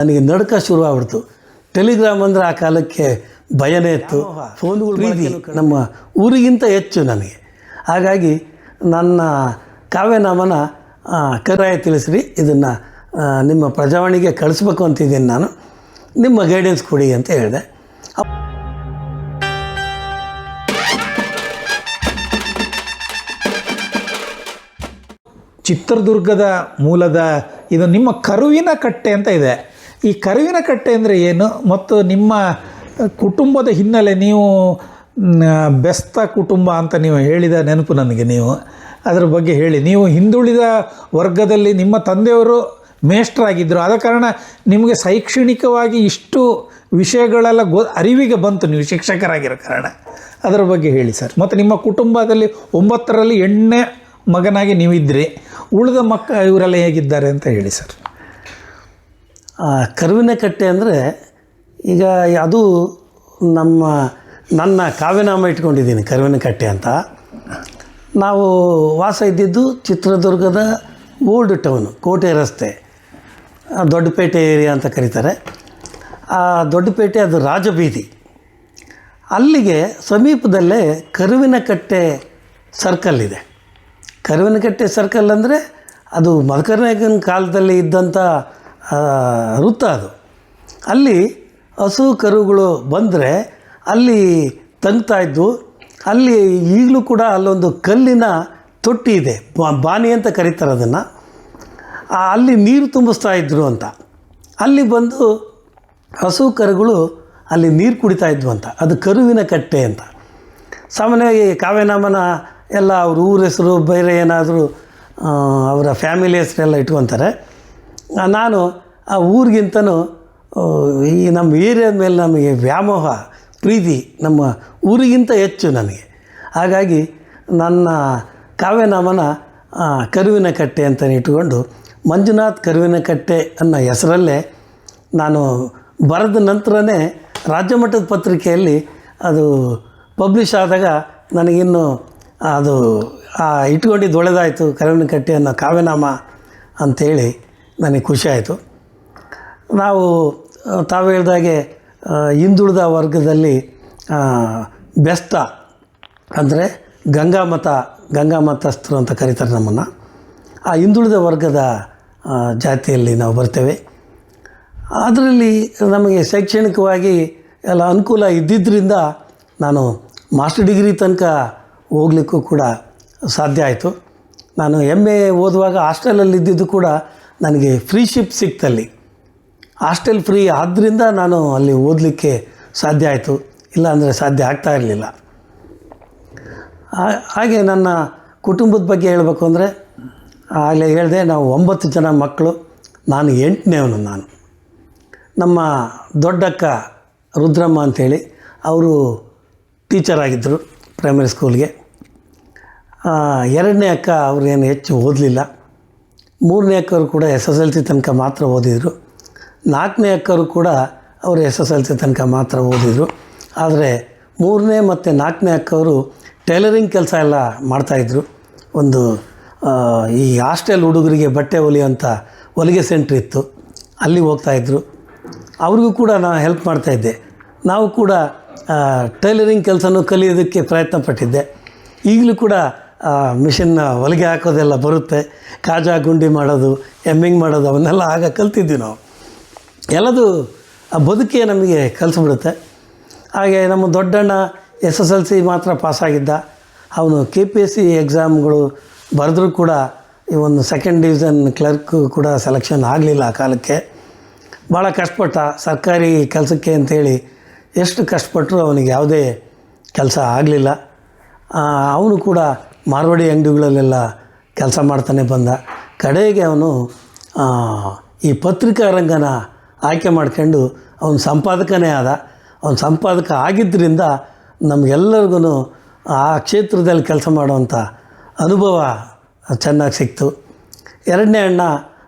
ನನಗೆ ನಡ್ಕ ಶುರು ಆಗ್ಬಿಡ್ತು ಟೆಲಿಗ್ರಾಮ್ ಅಂದರೆ ಆ ಕಾಲಕ್ಕೆ ಭಯನೇ ಇತ್ತು. ಫೋನ್ಗಳು ಪ್ರೀತಿ ನಮ್ಮ ಊರಿಗಿಂತ ಹೆಚ್ಚು ನನಗೆ. ಹಾಗಾಗಿ ನನ್ನ ಕಾವ್ಯನಾಮನ ಕರಾಯ ತಿಳಿಸ್ರಿ. ಇದನ್ನು ನಿಮ್ಮ ಪ್ರಜಾವಾಣಿಗೆ ಕಳಿಸ್ಬೇಕು ಅಂತಿದ್ದೀನಿ ನಾನು. ನಿಮ್ಮ ಗೈಡೆನ್ಸ್ ಕೊಡಿ ಅಂತ ಹೇಳಿದೆ. ಚಿತ್ರದುರ್ಗದ ಮೂಲದ ಇದು ನಿಮ್ಮ ಕರುವಿನ ಕಟ್ಟೆ ಅಂತ ಇದೆ. ಈ ಕರುವಿನ ಕಟ್ಟೆ ಅಂದರೆ ಏನು? ಮತ್ತು ನಿಮ್ಮ ಕುಟುಂಬದ ಹಿನ್ನೆಲೆ ನೀವು ಬೆಸ್ತ ಕುಟುಂಬ ಅಂತ ನೀವು ಹೇಳಿದ ನೆನಪು ನನಗೆ ನೀವು. ಅದರ ಬಗ್ಗೆ ಹೇಳಿ. ನೀವು ಹಿಂದುಳಿದ ವರ್ಗದಲ್ಲಿ ನಿಮ್ಮ ತಂದೆಯವರು ಮೇಷ್ಟ್ರಾಗಿದ್ದರು ಆದ ಕಾರಣ ನಿಮಗೆ ಶೈಕ್ಷಣಿಕವಾಗಿ ಇಷ್ಟು ವಿಷಯಗಳೆಲ್ಲ ಗೊ, ಅರಿವಿಗೆ ಬಂತು ನೀವು ಶಿಕ್ಷಕರಾಗಿರೋ ಕಾರಣ. ಅದರ ಬಗ್ಗೆ ಹೇಳಿ ಸರ್. ಮತ್ತು ನಿಮ್ಮ ಕುಟುಂಬದಲ್ಲಿ ಒಂಬತ್ತರಲ್ಲಿ ಎಣ್ಣೆ ಮಗನಾಗಿ ನೀವಿದ್ದಿರಿ ಉಳಿದ ಮಕ್ಕ, ಇವರೆಲ್ಲ ಹೇಗಿದ್ದಾರೆ ಅಂತ ಹೇಳಿ ಸರ್. ಕರುವಿನ ಕಟ್ಟೆ ಅಂದರೆ ಈಗ ಅದು ನಮ್ಮ ನನ್ನ ಕಾವ್ಯನಾಮ ಇಟ್ಕೊಂಡಿದ್ದೀನಿ ಕರುವಿನ ಕಟ್ಟೆ ಅಂತ. ನಾವು ವಾಸ ಇದ್ದಿದ್ದು ಚಿತ್ರದುರ್ಗದ ಓಲ್ಡ್ ಟೌನು ಕೋಟೆ ರಸ್ತೆ ಆ, ದೊಡ್ಡಪೇಟೆ ಏರಿಯಾ ಅಂತ ಕರೀತಾರೆ. ಆ ದೊಡ್ಡಪೇಟೆ ಅದು ರಾಜಬೀದಿ. ಅಲ್ಲಿಗೆ ಸಮೀಪದಲ್ಲೇ ಕರುವಿನ ಕಟ್ಟೆ ಸರ್ಕಲ್ ಇದೆ. ಕರುವಿನ ಕಟ್ಟೆ ಸರ್ಕಲ್ ಅಂದರೆ ಅದು ಮದಕರ್ನಾಯಕನ ಕಾಲದಲ್ಲಿ ಇದ್ದಂಥ ಆ, ವೃತ್ತ ಅದು. ಅಲ್ಲಿ ಹಸು ಕರುಗಳು ಬಂದರೆ ಅಲ್ಲಿ ತಂಗ್ತಾ ಇದ್ವು ಅಲ್ಲಿ ಈಗಲೂ ಕೂಡ ಅಲ್ಲೊಂದು ಕಲ್ಲಿನ ತೊಟ್ಟಿ ಇದೆ. ಬಾನಿ ಅಂತ ಕರೀತಾರೆ ಅದನ್ನು. ಅಲ್ಲಿ ನೀರು ತುಂಬಿಸ್ತಾ ಇದ್ರು ಅಂತ. ಅಲ್ಲಿ ಬಂದು ಹಸು ಕರುಗಳು ಅಲ್ಲಿ ನೀರು ಕುಡಿತಾ ಇದ್ವು ಅಂತ. ಅದು ಕರುವಿನ ಕಟ್ಟೆ ಅಂತ. ಸಾಮಾನ್ಯವಾಗಿ ಕಾವ್ಯನಾಮನ ಎಲ್ಲ ಅವ್ರ ಊರ ಹೆಸರು, ಬೇರೆ ಏನಾದರೂ ಅವರ ಫ್ಯಾಮಿಲಿ ಹೆಸರೆಲ್ಲ ಇಟ್ಕೊತಾರೆ. ನಾನು ಆ ಊರಿಗಿಂತನೂ ಈ ನಮ್ಮ ಏರಿಯಾದ ಮೇಲೆ ನಮಗೆ ವ್ಯಾಮೋಹ, ಪ್ರೀತಿ ನಮ್ಮ ಊರಿಗಿಂತ ಹೆಚ್ಚು ನನಗೆ. ಹಾಗಾಗಿ ನನ್ನ ಕಾವ್ಯನಾಮನ ಕರುವಿನ ಕಟ್ಟೆ ಅಂತಲೇ ಇಟ್ಟುಕೊಂಡು, ಮಂಜುನಾಥ್ ಕರುವಿನ ಕಟ್ಟೆ ಅನ್ನೋ ಹೆಸರಲ್ಲೇ ನಾನು ಬರೆದ ನಂತರನೇ ರಾಜ್ಯಮಟ್ಟದ ಪತ್ರಿಕೆಯಲ್ಲಿ ಅದು ಪಬ್ಲಿಷ್ ಆದಾಗ ನನಗಿನ್ನು ಅದು ಇಟ್ಕೊಂಡಿದ್ದು ಒಳ್ಳೆದಾಯಿತು ಕರುವಿನ ಕಟ್ಟೆ ಅನ್ನೋ ಕಾವ್ಯನಾಮ ಅಂಥೇಳಿ ನನಗೆ ಖುಷಿ ಆಯಿತು. ನಾವು ತಾವು ಹೇಳಿದಾಗೆ ಹಿಂದುಳಿದ ವರ್ಗದಲ್ಲಿ ಬೆಸ್ತ ಅಂದರೆ ಗಂಗಾಮತ ಗಂಗಾಮತಸ್ಥರು ಅಂತ ಕರೀತಾರೆ ನಮ್ಮನ್ನು. ಆ ಹಿಂದುಳಿದ ವರ್ಗದ ಜಾತಿಯಲ್ಲಿ ನಾವು ಬರ್ತೇವೆ. ಅದರಲ್ಲಿ ನಮಗೆ ಶೈಕ್ಷಣಿಕವಾಗಿ ಎಲ್ಲ ಅನುಕೂಲ ಇದ್ದಿದ್ದರಿಂದ ನಾನು ಮಾಸ್ಟರ್ ಡಿಗ್ರಿ ತನಕ ಹೋಗ್ಲಿಕ್ಕೂ ಕೂಡ ಸಾಧ್ಯ ಆಯಿತು. ನಾನು ಎಂ ಎ ಓದುವಾಗ ಹಾಸ್ಟೆಲಲ್ಲಿ ಇದ್ದಿದ್ದು ಕೂಡ ನನಗೆ ಫ್ರೀ ಶಿಪ್ ಸಿಕ್ತಲ್ಲಿ. ಹಾಸ್ಟೆಲ್ ಫ್ರೀ ಆದ್ದರಿಂದ ನಾನು ಅಲ್ಲಿ ಓದಲಿಕ್ಕೆ ಸಾಧ್ಯ ಆಯಿತು. ಇಲ್ಲ ಅಂದರೆ ಸಾಧ್ಯ ಆಗ್ತಾ ಇರಲಿಲ್ಲ. ಹಾಗೆ ನನ್ನ ಕುಟುಂಬದ ಬಗ್ಗೆ ಹೇಳಬೇಕು ಅಂದರೆ, ಆಗಲೇ ಹೇಳಿದೆ ನಾವು ಒಂಬತ್ತು ಜನ ಮಕ್ಕಳು, ನಾನು ಎಂಟನೇವನು ನಾನು. ನಮ್ಮ ದೊಡ್ಡಕ್ಕ ರುದ್ರಮ್ಮ ಅಂಥೇಳಿ ಅವರು ಟೀಚರ್ ಆಗಿದ್ದರು ಪ್ರೈಮರಿ ಸ್ಕೂಲ್ಗೆ ಎರಡನೇ ಅಕ್ಕ ಅವ್ರೇನು ಹೆಚ್ಚು ಓದಲಿಲ್ಲ. ಮೂರನೇ ಅಕ್ಕವರು ಕೂಡ ಎಸ್ ಎಸ್ ಎಲ್ ಸಿ ತನಕ ಮಾತ್ರ ಓದಿದರು. ನಾಲ್ಕನೇ ಅಕ್ಕವರು ಕೂಡ ಅವರು ಎಸ್ ಎಸ್ ಎಲ್ ಸಿ ತನಕ ಮಾತ್ರ ಓದಿದರು. ಆದರೆ ಮೂರನೇ ಮತ್ತು ನಾಲ್ಕನೇ ಅಕ್ಕವರು ಟೈಲರಿಂಗ್ ಕೆಲಸ ಎಲ್ಲ ಮಾಡ್ತಾಯಿದ್ರು ಒಂದು ಈ ಹಾಸ್ಟೆಲ್ ಹುಡುಗರಿಗೆ ಬಟ್ಟೆ ಹೊಲಿಯೋಂಥ ಹೊಲಿಗೆ ಸೆಂಟ್ರ್ ಇತ್ತು. ಅಲ್ಲಿ ಹೋಗ್ತಾಯಿದ್ರು ಅವ್ರಿಗೂ ಕೂಡ ನಾನು ಹೆಲ್ಪ್ ಮಾಡ್ತಾಯಿದ್ದೆ ನಾವು ಕೂಡ ಟೈಲರಿಂಗ್ ಕೆಲಸನೂ ಕಲಿಯೋದಕ್ಕೆ ಪ್ರಯತ್ನ ಪಟ್ಟಿದ್ದೆ ಈಗಲೂ ಕೂಡ ಮಿಷನ್ನ ಹೊಲಿಗೆ ಹಾಕೋದೆಲ್ಲ ಬರುತ್ತೆ. ಕಾಜಾ ಗುಂಡಿ ಮಾಡೋದು ಎಮ್ಮಿಂಗ್ ಮಾಡೋದು, ಅವನ್ನೆಲ್ಲ ಆಗ ಕಲ್ತಿದ್ವಿ ನಾವು. ಎಲ್ಲದು ಆ ಬದುಕೇ ನಮಗೆ ಕಲಿಸ್ಬಿಡುತ್ತೆ. ಹಾಗೆ ನಮ್ಮ ದೊಡ್ಡಣ್ಣ ಎಸ್ ಎಸ್ ಎಲ್ ಸಿ ಮಾತ್ರ ಪಾಸಾಗಿದ್ದ ಅವನು ಕೆ ಪಿ ಎಸ್ ಸಿ ಎಕ್ಸಾಮ್ಗಳು ಬರೆದ್ರೂ ಕೂಡ ಈ ಒಂದು ಸೆಕೆಂಡ್ ಡಿವಿಷನ್ ಕ್ಲರ್ಕ್ ಕೂಡ ಸೆಲೆಕ್ಷನ್ ಆಗಲಿಲ್ಲ ಆ ಕಾಲಕ್ಕೆ. ಭಾಳ ಕಷ್ಟಪಟ್ಟ ಸರ್ಕಾರಿ ಕೆಲಸಕ್ಕೆ ಅಂತೇಳಿ ಎಷ್ಟು ಕಷ್ಟಪಟ್ಟರು ಅವನಿಗೆ ಯಾವುದೇ ಕೆಲಸ ಆಗಲಿಲ್ಲ. ಅವನು ಕೂಡ ಮಾರ್ವಾಡಿ ಅಂಗಡಿಗಳಲ್ಲೆಲ್ಲ ಕೆಲಸ ಮಾಡ್ತಾನೆ ಬಂದ. ಕಡೆಗೆ ಅವನು ಈ ಪತ್ರಿಕಾ ರಂಗನ ಆಯ್ಕೆ ಮಾಡ್ಕೊಂಡು ಅವನು ಸಂಪಾದಕನೇ ಆದ. ಅವನು ಸಂಪಾದಕ ಆಗಿದ್ದರಿಂದ ನಮಗೆಲ್ಲರಿಗೂ ಆ ಕ್ಷೇತ್ರದಲ್ಲಿ ಕೆಲಸ ಮಾಡುವಂಥ ಅನುಭವ ಚೆನ್ನಾಗಿ ಸಿಕ್ತು. ಎರಡನೇ ಅಣ್ಣ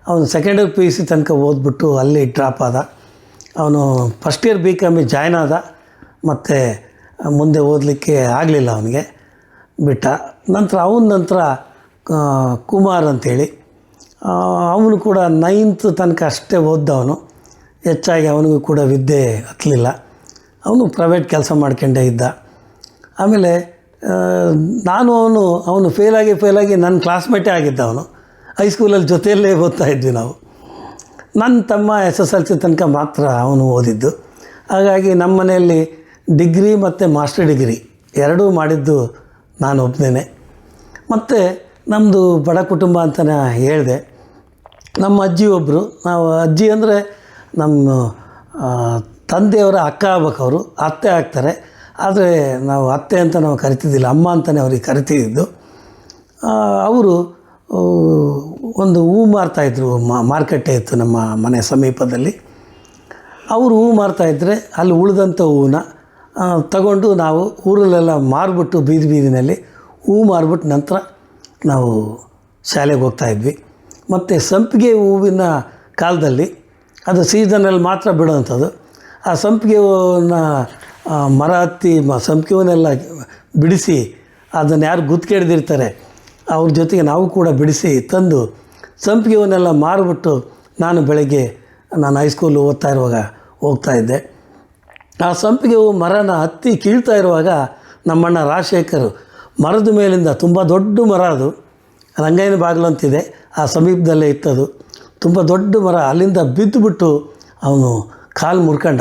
ಅವನು second year P U C ತನಕ ಓದ್ಬಿಟ್ಟು ಅಲ್ಲಿ ಡ್ರಾಪ್ ಆದ. ಅವನು first year B Com join ಆದ. ಮತ್ತು ಮುಂದೆ ಓದಲಿಕ್ಕೆ ಆಗಲಿಲ್ಲ ಅವನಿಗೆ. ಬಿಟ್ಟ. ನಂತರ ಅವನ ನಂತರ ಕುಮಾರ್ ಅಂಥೇಳಿ ಅವನು ಕೂಡ ನೈನ್ತ್ ತನಕ ಅಷ್ಟೇ ಓದ್ದವನು. ಹೆಚ್ಚಾಗಿ ಅವನಿಗೂ ಕೂಡ ವಿದ್ಯೆ ಹತ್ತಲಿಲ್ಲ ಅವನು ಪ್ರೈವೇಟ್ ಕೆಲಸ ಮಾಡ್ಕೊಂಡೇ ಇದ್ದ. ಆಮೇಲೆ ನಾನು ಅವನು ಅವನು ಫೇಲಾಗಿ ಫೇಲಾಗಿ ನನ್ನ ಕ್ಲಾಸ್ಮೇಟೇ ಆಗಿದ್ದ ಅವನು. ಹೈಸ್ಕೂಲಲ್ಲಿ ಜೊತೆಯಲ್ಲೇ ಓದ್ತಾ ಇದ್ವಿ ನಾವು. ನನ್ನ ತಮ್ಮ ಎಸ್ ಎಸ್ ಎಲ್ ಸಿ ತನಕ ಮಾತ್ರ ಅವನು ಓದಿದ್ದು. ಹಾಗಾಗಿ ನಮ್ಮ ಮನೆಯಲ್ಲಿ ಡಿಗ್ರಿ ಮತ್ತು ಮಾಸ್ಟರ್ ಡಿಗ್ರಿ ಎರಡೂ ಮಾಡಿದ್ದು ನಾನು ಒಬ್ಬನೇ ಮತ್ತು ನಮ್ಮದು ಬಡ ಕುಟುಂಬ ಅಂತ ಹೇಳಿದೆ. ನಮ್ಮ ಅಜ್ಜಿ ಒಬ್ಬರು ನಾವು ಅಜ್ಜಿ ಅಂದರೆ ನಮ್ಮ ತಂದೆಯವರ ಅಕ್ಕ ಆಗ್ಬೇಕು ಅವರು ಅತ್ತೆ ಆಗ್ತಾರೆ. ಆದರೆ ನಾವು ಅತ್ತೆ ಅಂತ ನಾವು ಕರಿತಿದ್ದಿಲ್ಲ. ಅಮ್ಮ ಅಂತಲೇ ಅವ್ರಿಗೆ ಕರಿತಿದ್ದು. ಅವರು ಒಂದು ಹೂ ಮಾರ್ತಾಯಿದ್ರು ಮಾರ್ಕೆಟೇ ಇತ್ತು ನಮ್ಮ ಮನೆ ಸಮೀಪದಲ್ಲಿ. ಅವರು ಹೂ ಮಾರ್ತಾಯಿದ್ರೆ ಅಲ್ಲಿ ಉಳಿದಂಥ ಹೂವನ್ನ ತಗೊಂಡು ನಾವು ಊರಲ್ಲೆಲ್ಲ ಮಾರಿಬಿಟ್ಟು ಬೀದಿ ಬೀದಿನಲ್ಲಿ ಹೂ ಮಾರ್ಬಿಟ್ಟು ನಂತರ ನಾವು ಶಾಲೆಗೆ ಹೋಗ್ತಾಯಿದ್ವಿ ಮತ್ತು ಸಂಪಿಗೆ ಹೂವಿನ ಕಾಲದಲ್ಲಿ ಅದು ಸೀಸನಲ್ಲಿ ಮಾತ್ರ ಬಿಡೋವಂಥದ್ದು ಆ ಸಂಪಿಗೆ ಹೂವನ್ನ ಮರ ಹತ್ತಿ, ಮ ಸಂಪಿಗೆ ಹೂವನ್ನೆಲ್ಲ ಬಿಡಿಸಿ ಅದನ್ನು ಯಾರು ಗುತ್ತಿಗೆಡ್ದಿರ್ತಾರೆ ಅವ್ರ ಜೊತೆಗೆ ನಾವು ಕೂಡ ಬಿಡಿಸಿ ತಂದು ಸಂಪಿಗೆ ಹೂವನ್ನೆಲ್ಲ ಮಾರಿಬಿಟ್ಟು ನಾನು ಬೆಳಗ್ಗೆ ನಾನು ಹೈಸ್ಕೂಲ್ ಓದ್ತಾ ಇರುವಾಗ ಹೋಗ್ತಾ ಇದ್ದೆ. ಆ ಸಂಪಿಗೆ ಮರನ ಹತ್ತಿ ಕೀಳ್ತಾ ಇರುವಾಗ ನಮ್ಮಣ್ಣ ರಾಜಶೇಖರ್ ಮರದ ಮೇಲಿಂದ ತುಂಬ ದೊಡ್ಡ ಮರ ಅದು. ರಂಗಯ್ಯನ ಬಾಗಿಲು ಅಂತಿದೆ, ಆ ಸಮೀಪದಲ್ಲೇ ಇತ್ತದು. ತುಂಬ ದೊಡ್ಡ ಮರ ಅಲ್ಲಿಂದ ಬಿದ್ದುಬಿಟ್ಟು ಅವನು ಕಾಲು ಮುರ್ಕಂಡ.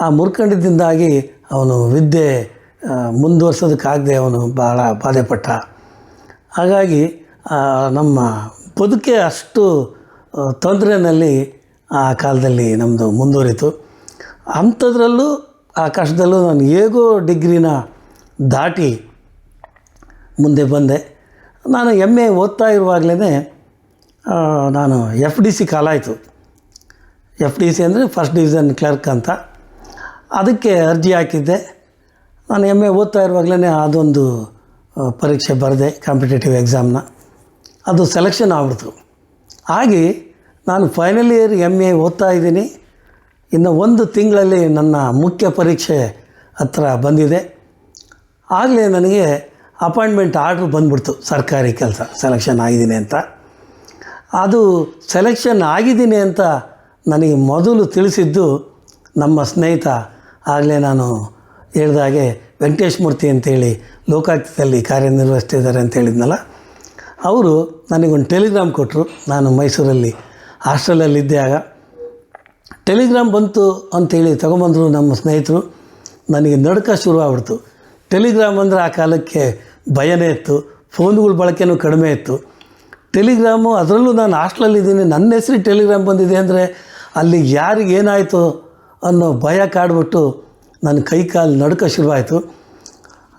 ಆ ಮುರ್ಕಂಡಿದ್ದಿಂದಾಗಿ ಅವನು ವಿದ್ಯೆ ಮುಂದುವರ್ಸೋದಕ್ಕಾಗದೆ ಅವನು ಭಾಳ ಬಾಧೆಪಟ್ಟ. ಹಾಗಾಗಿ ನಮ್ಮ ಬದುಕೆ ಅಷ್ಟು ತೊಂದರೆಯಲ್ಲಿ ತೊಂದರೆನಲ್ಲಿ ಆ ಕಾಲದಲ್ಲಿ ನಮ್ಮದು ಮುಂದುವರಿತು. ಅಂಥದ್ರಲ್ಲೂ ಆ ಕಷ್ಟದಲ್ಲೂ ನಾನು ಹೇಗೋ ಡಿಗ್ರಿನ ದಾಟಿ ಮುಂದೆ ಬಂದೆ. ನಾನು ಎಂ ಎ ಓದ್ತಾ ಇರುವಾಗಲೇ ನಾನು ಎಫ್ ಡಿ ಸಿ ಕಾಲಾಯಿತು. ಎಫ್ ಡಿ ಸಿ ಅಂದರೆ ಫಸ್ಟ್ ಡಿವಿಷನ್ ಕ್ಲರ್ಕ್ ಅಂತ. ಅದಕ್ಕೆ ಅರ್ಜಿ ಹಾಕಿದ್ದೆ. ನಾನು ಎಂ ಎ ಓದ್ತಾ ಇರುವಾಗಲೇ ಅದೊಂದು ಪರೀಕ್ಷೆ ಬರೆದೆ ಕಾಂಪಿಟೇಟಿವ್ ಎಕ್ಸಾಮ್ನ ಅದು ಸೆಲೆಕ್ಷನ್ ಆಗ್ಬಿಡ್ತು. ಹಾಗೆ ನಾನು ಫೈನಲ್ ಇಯರ್ ಎಂ ಎ ಓದ್ತಾ ಇದ್ದೀನಿ. ಇನ್ನು ಒಂದು ತಿಂಗಳಲ್ಲಿ ನನ್ನ ಮುಖ್ಯ ಪರೀಕ್ಷೆ ಹತ್ರ ಬಂದಿದೆ. ಆಗಲೇ ನನಗೆ ಅಪಾಯಿಂಟ್ಮೆಂಟ್ ಆರ್ಡ್ರ್ ಬಂದ್ಬಿಡ್ತು, ಸರ್ಕಾರಿ ಕೆಲಸ, ಸೆಲೆಕ್ಷನ್ ಆಗಿದ್ದೀನಿ ಅಂತ. ಅದು ಸೆಲೆಕ್ಷನ್ ಆಗಿದ್ದೀನಿ ಅಂತ ನನಗೆ ಮೊದಲು ತಿಳಿಸಿದ್ದು ನಮ್ಮ ಸ್ನೇಹಿತ. ಆಗಲೇ ನಾನು ಹೇಳ್ದಾಗೆ ವೆಂಕಟೇಶ್ ಮೂರ್ತಿ ಅಂತೇಳಿ ಲೋಕಾಯುಕ್ತದಲ್ಲಿ ಕಾರ್ಯನಿರ್ವಹಿಸ್ತಿದ್ದಾರೆ ಅಂತ ಹೇಳಿದ್ನಲ್ಲ, ಅವರು ನನಗೊಂದು ಟೆಲಿಗ್ರಾಮ್ ಕೊಟ್ಟರು. ನಾನು ಮೈಸೂರಲ್ಲಿ ಹಾಸ್ಟೆಲಲ್ಲಿದ್ದೆ ಆಗ. ಟೆಲಿಗ್ರಾಮ್ ಬಂತು ಅಂತೇಳಿ ತಗೊಂಬಂದರು ನಮ್ಮ ಸ್ನೇಹಿತರು. ನನಗೆ ನಡುಕ ಶುರುವಾಗ್ಬಿಡ್ತು ಟೆಲಿಗ್ರಾಮ್ ಅಂದರೆ ಆ ಕಾಲಕ್ಕೆ ಭಯನೇ ಇತ್ತು. ಫೋನ್ಗಳ ಬಳಕೆನೂ ಕಡಿಮೆ ಇತ್ತು. ಟೆಲಿಗ್ರಾಮು ಅದರಲ್ಲೂ ನಾನು ಹಾಸ್ಟ್ಲಲ್ಲಿದ್ದೀನಿ ನನ್ನ ಹೆಸರು ಟೆಲಿಗ್ರಾಮ್ ಬಂದಿದೆ ಅಂದರೆ ಅಲ್ಲಿ ಯಾರಿಗೆ ಏನಾಯಿತು ಅನ್ನೋ ಭಯ ಕಾಡ್ಬಿಟ್ಟು ನನ್ನ ಕೈ ಕಾಲು ನಡುಕ ಶುರುವಾಯಿತು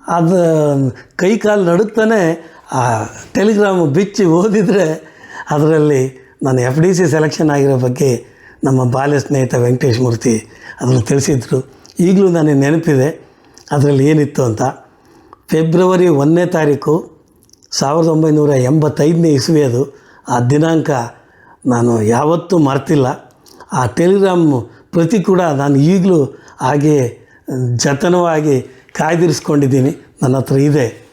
ಅದು ಕೈ ಕಾಲು ನಡುಕ್ತಾನೆ ಆ ಟೆಲಿಗ್ರಾಮ್ ಬಿಚ್ಚಿ ಓದಿದರೆ ಅದರಲ್ಲಿ ನಾನು ಎಫ್ ಡಿ ಸಿ ಸೆಲೆಕ್ಷನ್ ಆಗಿರೋ ಬಗ್ಗೆ ನಮ್ಮ ಬಾಲ್ಯ ಸ್ನೇಹಿತ ವೆಂಕಟೇಶ್ ಮೂರ್ತಿ ಅದನ್ನು ತಿಳಿಸಿದ್ರು. ಈಗಲೂ ನನಗೆ ನೆನಪಿದೆ. ಅದರಲ್ಲಿ ಏನಿತ್ತು ಅಂತ. ಫೆಬ್ರವರಿ ಒಂದನೇ ತಾರೀಕು ಸಾವಿರದ ಒಂಬೈನೂರ ಎಂಬತ್ತೈದನೇ ಇಸ್ವಿ ಅದು. ಆ ದಿನಾಂಕ ನಾನು ಯಾವತ್ತೂ ಮರ್ತಿಲ್ಲ. ಆ ಟೆಲಿಗ್ರಾಮ್ ಪ್ರತಿ ಕೂಡ ನಾನು ಈಗಲೂ ಹಾಗೆ ಜತನವಾಗಿ ಕಾಯ್ದಿರಿಸ್ಕೊಂಡಿದ್ದೀನಿ. ನನ್ನ ಹತ್ರ ಇದೆ.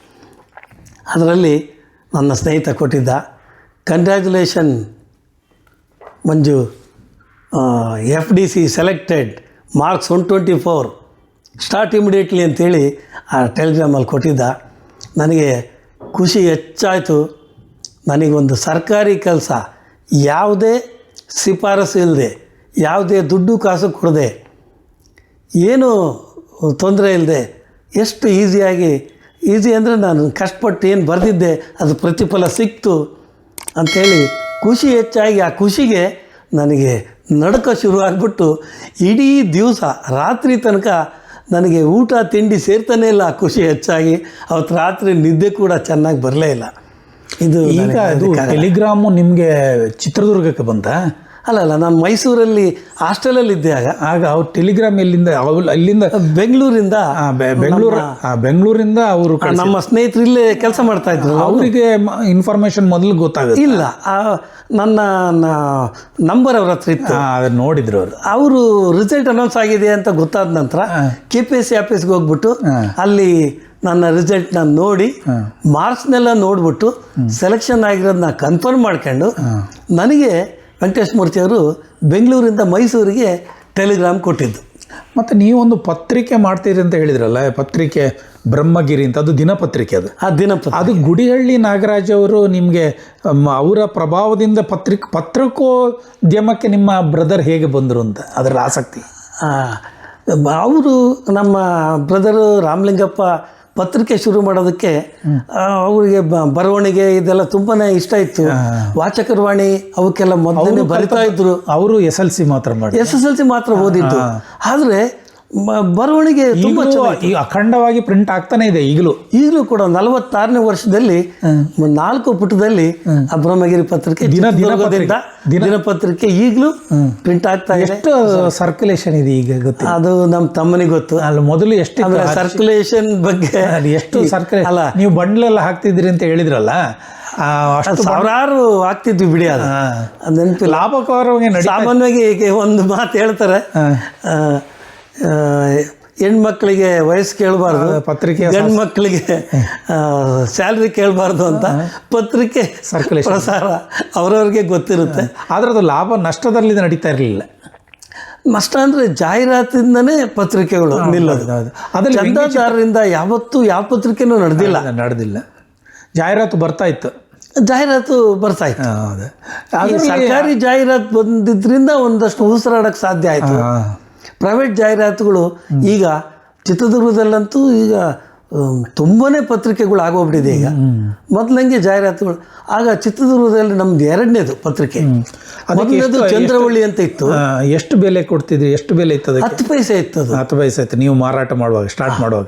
ಅದರಲ್ಲಿ ನನ್ನ ಸ್ನೇಹಿತ ಕೊಟ್ಟಿದ್ದ congratulation Manju. F D C selected marks one twenty four start immediately ಅಂತೇಳಿ ಆ ಟೆಲಿಗ್ರಾಮಲ್ಲಿ ಕೊಟ್ಟಿದ್ದ. ನನಗೆ ಖುಷಿ ಹೆಚ್ಚಾಯಿತು. ನನಗೊಂದು ಸರ್ಕಾರಿ ಕೆಲಸ. ಯಾವುದೇ ಶಿಫಾರಸು ಇಲ್ಲದೆ ಯಾವುದೇ ದುಡ್ಡು ಕಾಸು ಕೊಡದೆ, ಏನು ತೊಂದರೆ ಇಲ್ಲದೆ ಎಷ್ಟು ಈಸಿಯಾಗಿ ಈಸಿ ಅಂದರೆ ನಾನು ಕಷ್ಟಪಟ್ಟು ಏನು ಬರೆದಿದ್ದೆ, ಅದು ಪ್ರತಿಫಲ ಸಿಕ್ತು ಅಂಥೇಳಿ ಖುಷಿ ಹೆಚ್ಚಾಗಿ ಆ ಖುಷಿಗೆ ನನಗೆ ನಡುಕ ಶುರುವಾಗ್ಬಿಟ್ಟು ಇಡೀ ದಿವಸ ರಾತ್ರಿ ತನಕ ನನಗೆ ಊಟ ತಿಂಡಿ ಸೇರ್ತಾನೆ ಇಲ್ಲ. ಖುಷಿ ಹೆಚ್ಚಾಗಿ ಅವತ್ತು ರಾತ್ರಿ ನಿದ್ದೆ ಕೂಡ ಚೆನ್ನಾಗಿ ಬರಲೇ ಇಲ್ಲ. ಇದು ಈಗ ಅದು ಟೆಲಿಗ್ರಾಮು ನಿಮಗೆ ಚಿತ್ರದುರ್ಗಕ್ಕೆ ಬಂತ? ಅಲ್ಲ ಅಲ್ಲ ನಾನು ಮೈಸೂರಲ್ಲಿ ಹಾಸ್ಟೆಲಲ್ಲಿ ಇದ್ದೆ ಆಗ ಆಗ ಅವ್ರು ಟೆಲಿಗ್ರಾಮ್ ಎಲ್ಲಿಂದ ಅವ್ರು ಅಲ್ಲಿಂದ ಬೆಂಗಳೂರಿಂದ ಬೆಂಗಳೂರು ಆ, ಬೆಂಗಳೂರಿಂದ ಅವರು ನಮ್ಮ ಸ್ನೇಹಿತರು ಇಲ್ಲೇ ಕೆಲಸ ಮಾಡ್ತಾ ಇದ್ರು ಅವರಿಗೆ ಇನ್ಫಾರ್ಮೇಶನ್ ಮೊದಲು ಗೊತ್ತಾಗುತ್ತೆ. ಇಲ್ಲ ಆ, ನನ್ನ ನಂಬರ್ ಅವ್ರ ಹತ್ರ ಇತ್ತು. ಅದನ್ನ ನೋಡಿದ್ರು ಅವರು. ಅವರು ರಿಸಲ್ಟ್ ಅನೌನ್ಸ್ ಆಗಿದೆ ಅಂತ ಗೊತ್ತಾದ ನಂತರ ಕೆ ಪಿ ಎಸ್ ಸಿ ಆಫೀಸ್ಗೆ ಹೋಗ್ಬಿಟ್ಟು ಅಲ್ಲಿ ನನ್ನ ರಿಸಲ್ಟ್ನ ನೋಡಿ ಮಾರ್ಕ್ಸ್ನೆಲ್ಲ ನೋಡ್ಬಿಟ್ಟು ಸೆಲೆಕ್ಷನ್ ಆಗಿರೋದನ್ನ ಕನ್ಫರ್ಮ್ ಮಾಡ್ಕೊಂಡು ನನಗೆ ವೆಂಕಟೇಶ್ ಮೂರ್ತಿ ಅವರು ಬೆಂಗಳೂರಿಂದ ಮೈಸೂರಿಗೆ ಟೆಲಿಗ್ರಾಮ್ ಕೊಟ್ಟಿದ್ದು. ಮತ್ತು ನೀವೊಂದು ಪತ್ರಿಕೆ ಮಾಡ್ತೀರಿ ಅಂತ ಹೇಳಿದ್ರಲ್ಲ ಪತ್ರಿಕೆ ಬ್ರಹ್ಮಗಿರಿ ಅಂತ ಅದು ದಿನಪತ್ರಿಕೆ ಅದು. ಆ ದಿನಪತ್ರಿಕೆ. ಅದು ಗುಡಿಹಳ್ಳಿ ನಾಗರಾಜ್ ಅವರು ನಿಮಗೆ ಅವರ ಪ್ರಭಾವದಿಂದ ಪತ್ರಿಕ ಪತ್ರಿಕೋದ್ಯಮಕ್ಕೆ ನಿಮ್ಮ ಬ್ರದರ್ ಹೇಗೆ ಬಂದರು ಅಂತ ಅದರ ಆಸಕ್ತಿ? ಅವರು ನಮ್ಮ ಬ್ರದರು ರಾಮಲಿಂಗಪ್ಪ ಪತ್ರಿಕೆ ಶುರು ಮಾಡೋದಕ್ಕೆ ಅವರಿಗೆ ಬರವಣಿಗೆ ಇದೆಲ್ಲ ತುಂಬಾನೇ ಇಷ್ಟ ಇತ್ತು. ವಾಚಕರ ವಾಣಿ ಅವಕ್ಕೆಲ್ಲ ಮೊದಲೇ ಬರಿತಾ ಇದ್ರು. ಅವರು ಎಸ್ ಎಲ್ ಸಿ ಮಾತ್ರ ಮಾಡಿ ಎಸ್ ಎಸ್ ಎಲ್ ಸಿ ಮಾತ್ರ ಓದಿದ್ದು. ಆದ್ರೆ ಬರವಣಿಗೆ ತುಂಬಾ ಈ ಅಖಂಡವಾಗಿ ಪ್ರಿಂಟ್ ಆಗ್ತಾನೆ ಇದೆ ಈಗಲೂ. ಈಗಲೂ ಕೂಡ ನಲವತ್ತಾರನೇ ವರ್ಷದಲ್ಲಿ ನಾಲ್ಕು ಪುಟದಲ್ಲಿ ಆ ಬ್ರಹ್ಮಗಿರಿ ಪತ್ರಿಕೆ ದಿನಪತ್ರಿಕೆ ಈಗಲೂ ಪ್ರಿಂಟ್ ಆಗ್ತಾ ಇದೆ. ಎಷ್ಟು ಸರ್ಕ್ಯುಲೇಷನ್ ಇದೆ ಈಗ ಗೊತ್ತು ಅದು ನಮ್ಮ ತಮ್ಮನಿಗೆ ಗೊತ್ತು. ಅಲ್ಲಿ ಮೊದಲು ಎಷ್ಟು ಸರ್ಕ್ಯುಲೇಷನ್ ಬಗ್ಗೆ ಎಷ್ಟು ಸರ್ಕ್ಯುಲೇಷನ್ ಅಲ್ಲ. ನೀವು ಬಂಡ್ಲೆಲ್ಲ ಹಾಕ್ತಿದ್ರಿ ಅಂತ ಹೇಳಿದ್ರಲ್ಲ ಸಾವಿರಾರು ಆಗ್ತಿದ್ವಿ ಬಿಡಿ ಅದು. ನೆನಪಿಲ್ಲ. ಲಾಭಕರವಾಗಿ ಸಾಮಾನ್ಯವಾಗಿ ಒಂದು ಮಾತು ಹೇಳ್ತಾರೆ. ಹೆಣ್ಮಕ್ಳಿಗೆ ವಯಸ್ಸು ಕೇಳಬಾರ್ದು. ಪತ್ರಿಕೆ ಹೆಣ್ಮಕ್ಳಿಗೆ ಸ್ಯಾಲ್ರಿ ಕೇಳಬಾರ್ದು ಅಂತ ಪತ್ರಿಕೆ ಸರ್ಕುಲೇಷನ್ ಪ್ರಸಾರ ಅವರವ್ರಿಗೆ ಗೊತ್ತಿರುತ್ತೆ. ಆದರೆ ಅದು ಲಾಭ ನಷ್ಟದಲ್ಲಿ ನಡೀತಾ ಇರಲಿಲ್ಲ. ನಷ್ಟ ಅಂದರೆ ಜಾಹೀರಾತಿಂದನೇ ಪತ್ರಿಕೆಗಳು ನಿಲ್ಲೋದು. ಅದ್ರಲ್ಲಿ ಚಂದಾದಾರರಿಂದ ಯಾವತ್ತೂ ಯಾವ ಪತ್ರಿಕೆನೂ ನಡೆದಿಲ್ಲ. ನಡೆದಿಲ್ಲ ಜಾಹೀರಾತು ಬರ್ತಾ ಇತ್ತು. ಜಾಹೀರಾತು ಬರ್ತಾ ಇತ್ತು. ಹೌದು. ಸರ್ಕಾರಿ ಜಾಹೀರಾತು ಬಂದಿದ್ರಿಂದ ಒಂದಷ್ಟು ಉಸಿರಾಡಕ್ಕೆ ಸಾಧ್ಯ ಆಯಿತು. ಪ್ರೈವೇಟ್ ಜಾಹೀರಾತುಗಳು ಈಗ ಚಿತ್ರದುರ್ಗದಲ್ಲಂತೂ ಈಗ ತುಂಬಾ ತುಂಬಾನೇ ಪತ್ರಿಕೆಗಳು ಆಗೋಗ್ಬಿಟ್ಟಿದೆ ಈಗ. ಮೊದಲಂಗೆ ಜಾಹೀರಾತುಗಳು. ಆಗ ಚಿತ್ರದುರ್ಗದಲ್ಲಿ ನಮ್ದು ಎರಡನೇದು ಪತ್ರಿಕೆ. ಮೊದಲನೇದು ಚಂದ್ರವಳ್ಳಿ ಅಂತ ಇತ್ತು. ಎಷ್ಟು ಬೆಲೆ ಕೊಡ್ತಿದ್ರಿ ಎಷ್ಟು ಬೆಲೆ ಇತ್ತು ಹತ್ತು ಪೈಸೆ ಇತ್ತು ಅದು. ಹತ್ತು ಪೈಸೆ ಇತ್ತು. ನೀವು ಮಾರಾಟ ಮಾಡುವಾಗ ಸ್ಟಾರ್ಟ್ ಮಾಡುವಾಗ.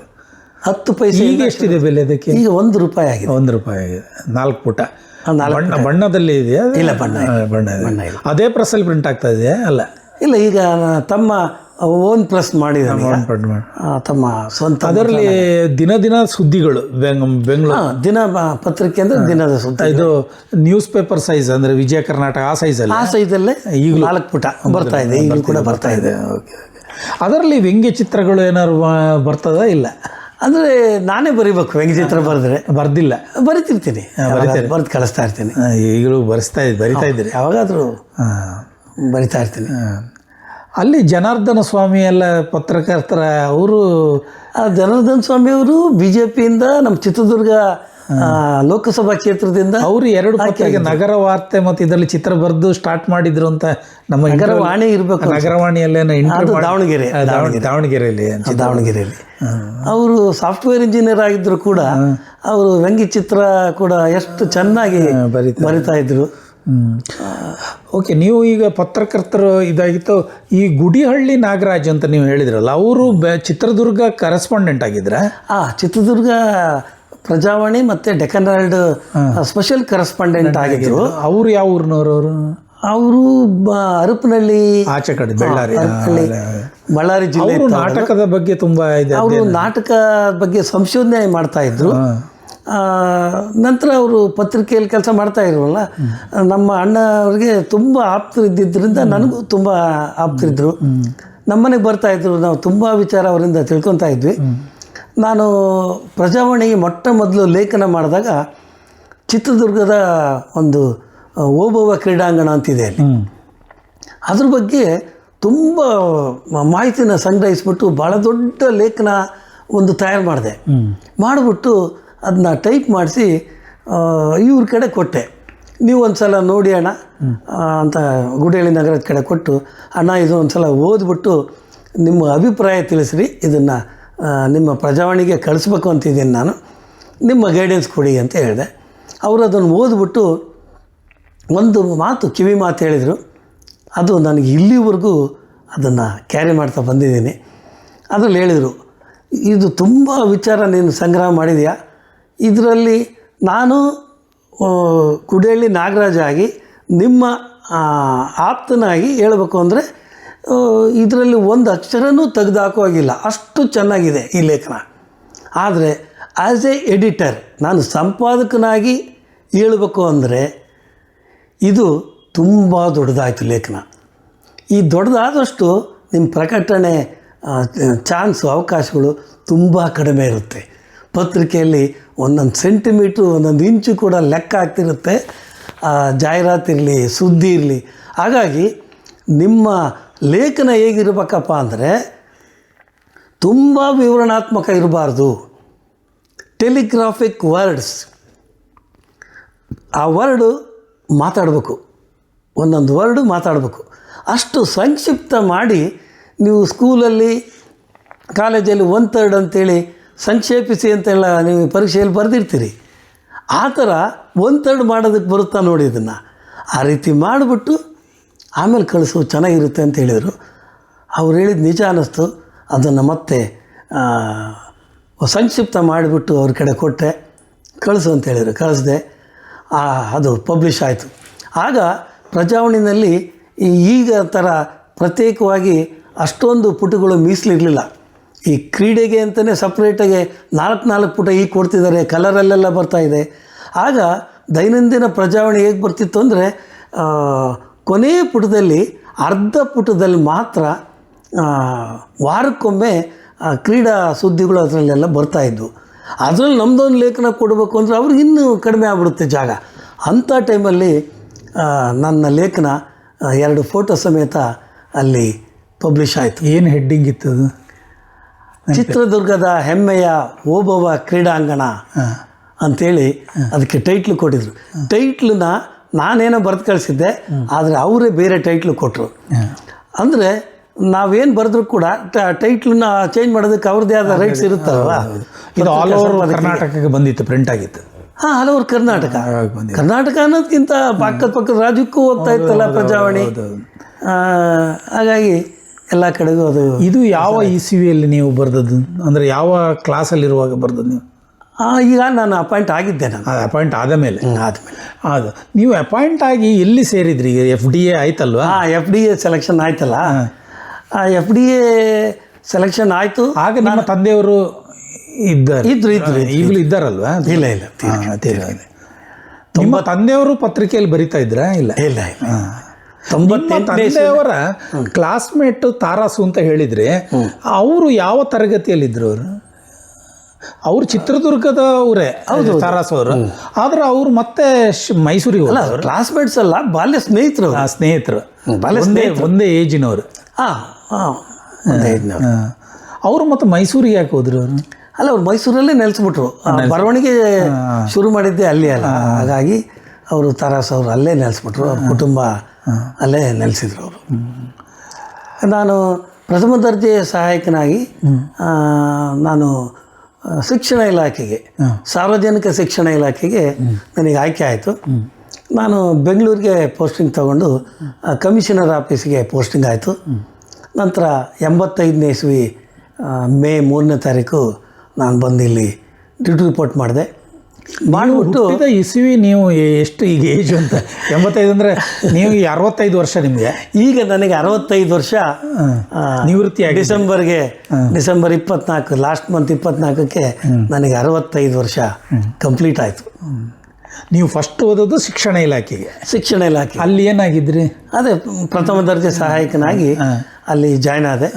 ಹತ್ತು ಪೈಸೆ ಈಗ ಎಷ್ಟಿದೆ ಬೆಲೆ ಅದಕ್ಕೆ? ಈಗ ಒಂದು ರೂಪಾಯಿ ಆಗಿದೆ. ಒಂದು ರೂಪಾಯಿ ಆಗಿದೆ. ನಾಲ್ಕು ಪುಟ. ಬಣ್ಣ ಬಣ್ಣದಲ್ಲಿ ಇದೆಯಾ? ಇಲ್ಲ, ಬಣ್ಣ ಬಣ್ಣ ಇದೆ. ಅದೇ ಪ್ರೆಸ್ಸಲ್ಲಿ ಪ್ರಿಂಟ್ ಆಗ್ತಾ ಇದೆಯಾ? ಅಲ್ಲ. ಇಲ್ಲ ಈಗ ತಮ್ಮ ಓನ್ ಪ್ರೆಸ್ ಮಾಡಿದ್ದಾನೆ ಈಗ. ತಮ್ಮ ಸ್ವಂತ ಅದರಲ್ಲಿ ದಿನ ದಿನ ಸುದ್ದಿಗಳು ಬೆಂಗ್ ಬೆಂಗಳೂರು ದಿನ ಪತ್ರಿಕೆ ಅಂದ್ರೆ ದಿನದ ಸುದ್ದಿ. ಇದು ನ್ಯೂಸ್ ಪೇಪರ್ ಸೈಜ್ ಅಂದ್ರೆ ವಿಜಯ ಕರ್ನಾಟಕ ಆ ಸೈಜಲ್ಲಿ ಆ ಸೈಜಲ್ಲೇ ನಾಲ್ಕು ಪುಟ ಬರ್ತಾ ಇದೆ ಈಗಲೂ ಕೂಡ ಬರ್ತಾ ಇದೆ. ಅದರಲ್ಲಿ ವ್ಯಂಗ್ಯ ಚಿತ್ರಗಳು ಏನಾದ್ರು ಬರ್ತದ ಇಲ್ಲ? ಅಂದ್ರೆ ನಾನೇ ಬರಿಬೇಕು ವ್ಯಂಗ್ಯಚಿತ್ರ ಬರೆದ್ರೆ. ಬರ್ದಿಲ್ಲ. ಬರಿತಿರ್ತೀನಿ. ಬರ್ದು ಕಳಿಸ್ತಾ ಇರ್ತೀನಿ. ಈಗಲೂ ಬರೆಸ್ತಾ ಇದ್ ಬರಿತಾ ಇದ್ದೀರಿ? ಯಾವಾಗಾದ್ರೂ ಬರಿತಾ ಇರ್ತೀನಿ. ಅಲ್ಲಿ ಜನಾರ್ದನ ಸ್ವಾಮಿ ಎಲ್ಲ ಪತ್ರಕರ್ತರ ಅವರು ಆ ಜನಾರ್ದನ್ ಸ್ವಾಮಿ ಅವರು ಬಿಜೆಪಿಯಿಂದ ನಮ್ಮ ಚಿತ್ರದುರ್ಗ ಲೋಕಸಭಾ ಕ್ಷೇತ್ರದಿಂದ ಅವರು ಎರಡು ಪತ್ರಿಕೆ ನಗರ ವಾರ್ತೆ ಮತ್ತು ಇದರಲ್ಲಿ ಚಿತ್ರ ಬರೆದು ಸ್ಟಾರ್ಟ್ ಮಾಡಿದ್ರು ಅಂತ ನಮ್ಮ ನಗರವಾಣಿ ವಾಣಿ ಇರಬೇಕು ನಗರವಾಣಿಯಲ್ಲೇನೋ ಇಂಟರ್ವ್ಯೂ ದಾವಣಗೆರೆ. ದಾವಣಗೆರೆಯಲ್ಲಿ ದಾವಣಗೆರೆಯಲ್ಲಿ. ಅವರು ಸಾಫ್ಟ್ವೇರ್ ಇಂಜಿನಿಯರ್ ಆಗಿದ್ರು ಕೂಡ ಅವರು ವ್ಯಂಗ್ಯ ಚಿತ್ರ ಕೂಡ ಎಷ್ಟು ಚೆನ್ನಾಗಿ. ಬರಿತಾ ಇದ್ರು. ಓಕೆ ನೀವು ಈಗ ಪತ್ರಕರ್ತರು ಇದಾಗಿತ್ತು. ಈ ಗುಡಿಹಳ್ಳಿ ನಾಗರಾಜ್ ಅಂತ ನೀವು ಹೇಳಿದ್ರಲ್ಲ ಅವರು ಚಿತ್ರದುರ್ಗ ಕರೆಸ್ಪಾಂಡೆಂಟ್ ಆಗಿದ್ರ? ಆ ಚಿತ್ರದುರ್ಗ ಪ್ರಜಾವಾಣಿ ಮತ್ತೆ ಡೆಕನ್ ಹೆರಾಲ್ಡ್ ಸ್ಪೆಷಲ್ ಕರೆಸ್ಪಾಂಡೆಂಟ್ ಆಗಿದ್ರು. ಅವರು ಯಾವ ಊರಿನವರು ಅವರು? ಅವರು ಅರಪನಹಳ್ಳಿ ಆಚೆ ಕಡೆ ಬಳ್ಳಾರಿ ಬಳ್ಳಾರಿ ಜಿಲ್ಲೆ ನಾಟಕದ ಬಗ್ಗೆ ತುಂಬಾ ಇದೆ ಅವರು ನಾಟಕ ಬಗ್ಗೆ ಸಂಶೋಧನೆ ಮಾಡ್ತಾ ಇದ್ರು. ನಂತರ ಅವರು ಪತ್ರಿಕೆಯಲ್ಲಿ ಕೆಲಸ ಮಾಡ್ತಾ ಇರುವಲ್ಲ ನಮ್ಮ ಅಣ್ಣ ಅವ್ರಿಗೆ ತುಂಬ ಆಪ್ತರು ಇದ್ದಿದ್ದರಿಂದ ನನಗೂ ತುಂಬ ಆಪ್ತರಿದ್ದರು ನಮ್ಮನೆಗೆ ಬರ್ತಾ ಇದ್ದರು ನಾವು ತುಂಬ ವಿಚಾರ ಅವರಿಂದ ತಿಳ್ಕೊತಾ ಇದ್ವಿ. ನಾನು ಪ್ರಜಾವಾಣಿಗೆ ಮೊಟ್ಟ ಮೊದಲು ಲೇಖನ ಮಾಡಿದಾಗ ಚಿತ್ರದುರ್ಗದ ಒಂದು ಓಬವ ಓಬವ್ವ ಕ್ರೀಡಾಂಗಣ ಅಂತಿದೆ ಅಲ್ಲಿ. ಅದ್ರ ಬಗ್ಗೆ ತುಂಬ ಮಾಹಿತಿನ ಸಂಗ್ರಹಿಸ್ಬಿಟ್ಟು ಭಾಳ ದೊಡ್ಡ ಲೇಖನ ಒಂದು ತಯಾರು ಮಾಡಿದೆ. ಮಾಡಿಬಿಟ್ಟು ಅದನ್ನ ಟೈಪ್ ಮಾಡಿಸಿ ಇವ್ರ ಕಡೆ ಕೊಟ್ಟೆ. ನೀವು ಒಂದು ಸಲ ನೋಡಿ ಅಣ್ಣ ಅಂತ ಗುಡಿಹಳ್ಳಿ ನಗರದ ಕಡೆ ಕೊಟ್ಟು, ಅಣ್ಣ ಇದು ಒಂದು ಸಲ ಓದ್ಬಿಟ್ಟು ನಿಮ್ಮ ಅಭಿಪ್ರಾಯ ತಿಳಿಸ್ರಿ, ಇದನ್ನು ನಿಮ್ಮ ಪ್ರಜಾವಾಣಿಗೆ ಕಳಿಸ್ಬೇಕು ಅಂತಿದ್ದೀನಿ ನಾನು. ನಿಮ್ಮ ಗೈಡೆನ್ಸ್ ಕೊಡಿ ಅಂತ ಹೇಳಿದೆ. ಅವರು ಅದನ್ನು ಓದ್ಬಿಟ್ಟು ಒಂದು ಮಾತು, ಕಿವಿ ಮಾತು ಹೇಳಿದರು. ಅದು ನನಗೆ ಇಲ್ಲಿವರೆಗೂ ಅದನ್ನು ಕ್ಯಾರಿ ಮಾಡ್ತಾ ಬಂದಿದ್ದೀನಿ. ಅದರಲ್ಲಿ ಹೇಳಿದರು, ಇದು ತುಂಬ ವಿಚಾರ ನೀನು ಸಂಗ್ರಹ ಮಾಡಿದೆಯಾ? ಇದರಲ್ಲಿ ನಾನು ಕುಡೇಳ್ಳಿ ನಾಗರಾಜಾಗಿ ನಿಮ್ಮ ಆಪ್ತನಾಗಿ ಹೇಳಬೇಕು ಅಂದರೆ ಇದರಲ್ಲಿ ಒಂದು ಅಕ್ಷರನೂ ತೆಗೆದುಹಾಕುವಾಗಿಲ್ಲ ಅಷ್ಟು ಚೆನ್ನಾಗಿದೆ ಈ ಲೇಖನ. ಆದರೆ ಆ್ಯಸ್ ಎ ಎಡಿಟರ್ ನಾನು ಸಂಪಾದಕನಾಗಿ ಹೇಳಬೇಕು ಅಂದರೆ, ಇದು ತುಂಬ ದೊಡ್ಡದಾಯಿತು ಲೇಖನ. ಈ ದೊಡ್ಡದಾದಷ್ಟು ನಿಮ್ಮ ಪ್ರಕಟಣೆ ಚಾನ್ಸು, ಅವಕಾಶಗಳು ತುಂಬ ಕಡಿಮೆ ಇರುತ್ತೆ. ಪತ್ರಿಕೆಯಲ್ಲಿ ಒಂದೊಂದು ಸೆಂಟಿಮೀಟ್ರು, ಒಂದೊಂದು ಇಂಚು ಕೂಡ ಲೆಕ್ಕ ಆಗ್ತಿರುತ್ತೆ. ಜಾಹೀರಾತು ಇರಲಿ, ಸುದ್ದಿ ಇರಲಿ. ಹಾಗಾಗಿ ನಿಮ್ಮ ಲೇಖನ ಹೇಗಿರ್ಬೇಕಪ್ಪ ಅಂದರೆ ತುಂಬ ವಿವರಣಾತ್ಮಕ ಇರಬಾರ್ದು. Telegraphic words. ಆ ವರ್ಡು ಮಾತಾಡಬೇಕು. ಒಂದೊಂದು ವರ್ಡು ಮಾತಾಡಬೇಕು. ಅಷ್ಟು ಸಂಕ್ಷಿಪ್ತ ಮಾಡಿ ನೀವು ಸ್ಕೂಲಲ್ಲಿ, ಕಾಲೇಜಲ್ಲಿ ಒನ್ ತರ್ಡ್ ಅಂತೇಳಿ ಸಂಕ್ಷೇಪಿಸಿ ಅಂತೆಲ್ಲ ನೀವು ಪರೀಕ್ಷೆಯಲ್ಲಿ ಬರೆದಿರ್ತೀರಿ. ಆ ಥರ ಒಂದು ತರ್ಡ್ ಮಾಡೋದಕ್ಕೆ ಬರುತ್ತಾ ನೋಡಿ ಇದನ್ನು. ಆ ರೀತಿ ಮಾಡಿಬಿಟ್ಟು ಆಮೇಲೆ ಕಳಿಸು, ಚೆನ್ನಾಗಿರುತ್ತೆ ಅಂತ ಹೇಳಿದರು. ಅವ್ರು ಹೇಳಿದ ನಿಜ ಅನ್ನಿಸ್ತು. ಅದನ್ನು ಮತ್ತೆ ಸಂಕ್ಷಿಪ್ತ ಮಾಡಿಬಿಟ್ಟು ಅವ್ರ ಕಡೆ ಕೊಟ್ಟೆ. ಕಳಿಸು ಅಂತ ಹೇಳಿದರು. ಕಳಿಸ್ದೆ. ಅದು ಪಬ್ಲಿಷ್ ಆಯಿತು. ಆಗ ಪ್ರಜಾವಣಿನಲ್ಲಿ ಈಗ ಥರ ಪ್ರತ್ಯೇಕವಾಗಿ ಅಷ್ಟೊಂದು ಪುಟಗಳು ಮೀಸಲಿರಲಿಲ್ಲ. ಈ ಕ್ರೀಡೆಗೆ ಅಂತಲೇ ಸಪ್ರೇಟಾಗಿ ನಾಲ್ಕು ನಾಲ್ಕು ಪುಟ ಈಗ ಕೊಡ್ತಿದ್ದಾರೆ ಕಲರಲ್ಲೆಲ್ಲ ಬರ್ತಾ ಇದೆ. ಆಗ ದೈನಂದಿನ ಪ್ರಜಾವಣೆ ಹೇಗೆ ಬರ್ತಿತ್ತು ಅಂದರೆ ಕೊನೆಯ ಪುಟದಲ್ಲಿ, ಅರ್ಧ ಪುಟದಲ್ಲಿ ಮಾತ್ರ ವಾರಕ್ಕೊಮ್ಮೆ ಕ್ರೀಡಾ ಸುದ್ದಿಗಳು ಅದರಲ್ಲೆಲ್ಲ ಬರ್ತಾಯಿದ್ವು ಅದರಲ್ಲಿ ನಮ್ಮದೊಂದು ಲೇಖನ ಕೊಡಬೇಕು ಅಂದರೆ ಅವ್ರಿಗೆ ಇನ್ನೂ ಕಡಿಮೆ ಆಗ್ಬಿಡುತ್ತೆ ಜಾಗ. ಅಂಥ ಟೈಮಲ್ಲಿ ನನ್ನ ಲೇಖನ ಎರಡು ಫೋಟೋ ಸಮೇತ ಅಲ್ಲಿ ಪಬ್ಲಿಷ್ ಆಯಿತು. ಏನು ಹೆಡ್ಡಿಂಗ್ ಇತ್ತು ಅದು? ಚಿತ್ರದುರ್ಗದ ಹೆಮ್ಮೆಯ ಓಬವ್ವ ಕ್ರೀಡಾಂಗಣ ಅಂತೇಳಿ ಅದಕ್ಕೆ ಟೈಟ್ಲು ಕೊಟ್ಟಿದ್ರು. ಟೈಟ್ಲನ್ನ ನಾನೇನೋ ಬರೆದು ಕಳಿಸಿದ್ದೆ ಆದರೆ ಅವರೇ ಬೇರೆ ಟೈಟ್ಲು ಕೊಟ್ಟರು ಅಂದರೆ ನಾವೇನು ಬರೆದ್ರು ಕೂಡ ಟೈಟ್ಲನ್ನ ಚೇಂಜ್ ಮಾಡೋದಕ್ಕೆ ಅವ್ರದ್ದೇ ಆದ ರೈಟ್ಸ್ ಇರುತ್ತಲ್ಲ ಇದು ಆಲ್ ಓವರ್ ಕರ್ನಾಟಕಕ್ಕೆ ಬಂದಿತ್ತು ಪ್ರಿಂಟ್ ಆಗಿತ್ತು. ಹಾಂ ಓವರ್ ಕರ್ನಾಟಕ. ಕರ್ನಾಟಕ ಅನ್ನೋದಕ್ಕಿಂತ ಪಕ್ಕದ ಪಕ್ಕದ ರಾಜ್ಯಕ್ಕೂ ಹೋಗ್ತಾ ಇತ್ತಲ್ಲ ಪ್ರಜಾವಾಣಿ. ಹಾಗಾಗಿ ಎಲ್ಲ ಕಡೆಗೂ ಅದು ಇದು ಯಾವ ಇ ಸಿ ವಿಯಲ್ಲಿ ನೀವು ಬರೆದದ್ದು? ಅಂದರೆ ಯಾವ ಕ್ಲಾಸಲ್ಲಿರುವಾಗ ಬರೆದದ್ದು ನೀವು? ಈಗ ನಾನು ಅಪಾಯಿಂಟ್ ಆಗಿದ್ದೆ ನಾನು. ಅಪಾಯಿಂಟ್ ಆದ ಮೇಲೆ. ಆದಮೇಲೆ ಅದು. ನೀವು ಅಪಾಯಿಂಟ್ ಆಗಿ ಎಲ್ಲಿ ಸೇರಿದ್ರಿ? ಈಗ ಎಫ್ ಡಿ ಎ ಆಯ್ತಲ್ವಾ? ಹಾಂ ಎಫ್ ಡಿ ಎ ಸೆಲೆಕ್ಷನ್ ಆಯ್ತಲ್ಲ. ಆ ಎಫ್ ಡಿ ಎ ಸೆಲೆಕ್ಷನ್ ಆಯಿತು. ಆಗ ನಿಮ್ಮ ತಂದೆಯವರು ಇದ್ದಾರೆ. ಇದ್ರು ಇದ್ರು ಈಗಲೂ ಇದ್ದಾರಲ್ವ? ಇಲ್ಲ ಇಲ್ಲ. ನಿಮ್ಮ ತಂದೆಯವರು ಪತ್ರಿಕೆಯಲ್ಲಿ ಬರಿತಾ ಇದ್ರಾ? ಇಲ್ಲ. ಇಲ್ಲ ಇಲ್ಲ. ತಂದೆಯವರ ಕ್ಲಾಸ್ಮೇಟ್ ತಾರಾಸು ಅಂತ ಹೇಳಿದ್ರೆ ಅವರು ಯಾವ ತರಗತಿಯಲ್ಲಿದ್ದರು ಅವರು? ಅವ್ರು ಚಿತ್ರದುರ್ಗದ ಅವರೇ ತಾರಾಸು ಅವರು. ಆದ್ರೆ ಅವ್ರು ಮತ್ತೆ ಮೈಸೂರಿಗೆ ಅಲ್ಲ. ಕ್ಲಾಸ್ಮೇಟ್ಸ್ ಅಲ್ಲ ಬಾಲ್ಯ ಸ್ನೇಹಿತರು ಸ್ನೇಹಿತರು. ಬಾಲ್ಯ ಒಂದೇ ಒಂದೇ ಏಜಿನವರು. ಹಾಂ ಅವರು ಮತ್ತೆ ಮೈಸೂರಿಗೆ ಯಾಕೆ ಹೋದ್ರು ಅವರು? ಅಲ್ಲ ಅವ್ರು ಮೈಸೂರಲ್ಲೇ ನೆಲೆಸ್ಬಿಟ್ರು. ಬರವಣಿಗೆ ಶುರು ಮಾಡಿದ್ದೆ ಅಲ್ಲಿ ಅಲ್ಲ. ಹಾಗಾಗಿ ಅವರು ತಾರಾಸ್ ಅವರು ಅಲ್ಲೇ ನೆಲೆಸ್ಬಿಟ್ರು ಅವ್ರ ಕುಟುಂಬ ಅಲ್ಲೇ ನೆಲೆಸಿದ್ರು ಅವರು. ನಾನು ಪ್ರಥಮ ದರ್ಜೆಯ ಸಹಾಯಕನಾಗಿ ನಾನು ಶಿಕ್ಷಣ ಇಲಾಖೆಗೆ ಸಾರ್ವಜನಿಕ ಶಿಕ್ಷಣ ಇಲಾಖೆಗೆ ನನಗೆ ಆಯ್ಕೆ ಆಯಿತು. ನಾನು ಬೆಂಗಳೂರಿಗೆ ಪೋಸ್ಟಿಂಗ್ ತಗೊಂಡು ಕಮಿಷನರ್ ಆಫೀಸಿಗೆ ಪೋಸ್ಟಿಂಗ್ ಆಯಿತು. ನಂತರ ಎಂಬತ್ತೈದನೇ ಇಸ್ವಿ ಮೇ ಮೂರನೇ ತಾರೀಕು ನಾನು ಬಂದು ಇಲ್ಲಿ ಡ್ಯೂಟಿ ರಿಪೋರ್ಟ್ ಮಾಡಿದೆ. ಮಾಡಿಬಿಟ್ಟು ಇಸುವಿ ನೀವು ಎಷ್ಟು ಈಗ ಏಜ್ ಅಂತ? ಎಂಬತ್ತೈದು ಅಂದ್ರೆ ನೀವು ಅರವತ್ತೈದು ವರ್ಷ ನಿಮಗೆ. ಈಗ ನನಗೆ ಅರವತ್ತೈದು ವರ್ಷ ನಿವೃತ್ತಿ ಡಿಸೆಂಬರ್ಗೆ ಡಿಸೆಂಬರ್ ಇಪ್ಪತ್ನಾಲ್ಕು ಲಾಸ್ಟ್ ಮಂತ್ ಇಪ್ಪತ್ನಾಲ್ಕಕ್ಕೆ ನನಗೆ ಅರವತ್ತೈದು ವರ್ಷ ಕಂಪ್ಲೀಟ್ ಆಯಿತು. ನೀವು ಫಸ್ಟ್ ಓದೋದು ಶಿಕ್ಷಣ ಇಲಾಖೆಗೆ. ಶಿಕ್ಷಣ ಇಲಾಖೆ. ಅಲ್ಲಿ ಏನಾಗಿದ್ರಿ? ಅದೇ ಪ್ರಥಮ ದರ್ಜೆ ಸಹಾಯಕನಾಗಿ ಅಲ್ಲಿ ಜಾಯ್ನ್ ಆದೆ.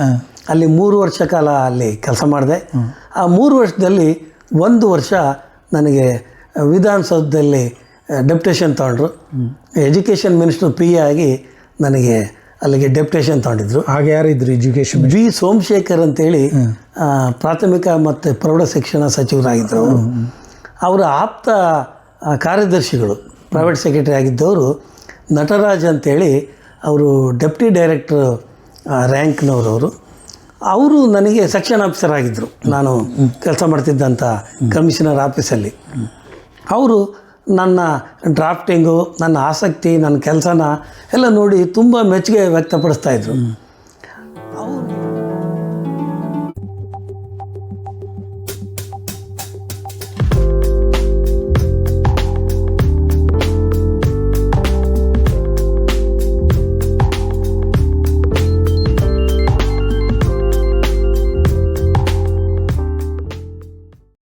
ಅಲ್ಲಿ ಮೂರು ವರ್ಷ ಕಾಲ ಅಲ್ಲಿ ಕೆಲಸ ಮಾಡಿದೆ. ಆ ಮೂರು ವರ್ಷದಲ್ಲಿ ಒಂದು ವರ್ಷ ನನಗೆ ವಿಧಾನಸೌಧದಲ್ಲಿ ಡೆಪ್ಟೇಷನ್ ತೊಗೊಂಡ್ರು. ಎಜುಕೇಷನ್ ಮಿನಿಸ್ಟರ್ ಪಿ ಆಗಿ ನನಗೆ ಅಲ್ಲಿಗೆ ಡೆಪ್ಟೇಷನ್ ತೊಗೊಂಡಿದ್ರು. ಆಗ ಯಾರಿದ್ರು ಎಜುಕೇಶನ್ ಜಿ ಸೋಮಶೇಖರ್ ಅಂತೇಳಿ ಪ್ರಾಥಮಿಕ ಮತ್ತು ಪ್ರೌಢ ಶಿಕ್ಷಣ ಸಚಿವರಾಗಿದ್ದರು ಅವರು. ಅವರ ಆಪ್ತ ಕಾರ್ಯದರ್ಶಿಗಳು ಪ್ರೈವೇಟ್ ಸೆಕ್ರೆಟರಿ ಆಗಿದ್ದವರು. ನಟರಾಜ್ ಅಂತೇಳಿ ಅವರು ಡೆಪ್ಟಿ ಡೈರೆಕ್ಟ್ರ್ ರ್ಯಾಂಕ್ನವರು ಅವರು. ಅವರು ನನಗೆ ಸೆಕ್ಷನ್ ಆಫೀಸರ್ ಆಗಿದ್ದರು ನಾನು ಕೆಲಸ ಮಾಡ್ತಿದ್ದಂಥ ಕಮಿಷನರ್ ಆಫೀಸಲ್ಲಿ. ಅವರು ನನ್ನ ಡ್ರಾಫ್ಟಿಂಗು, ನನ್ನ ಆಸಕ್ತಿ, ನನ್ನ ಕೆಲಸನ ಎಲ್ಲ ನೋಡಿ ತುಂಬ ಮೆಚ್ಚುಗೆ ವ್ಯಕ್ತಪಡಿಸ್ತಾ ಇದ್ರು.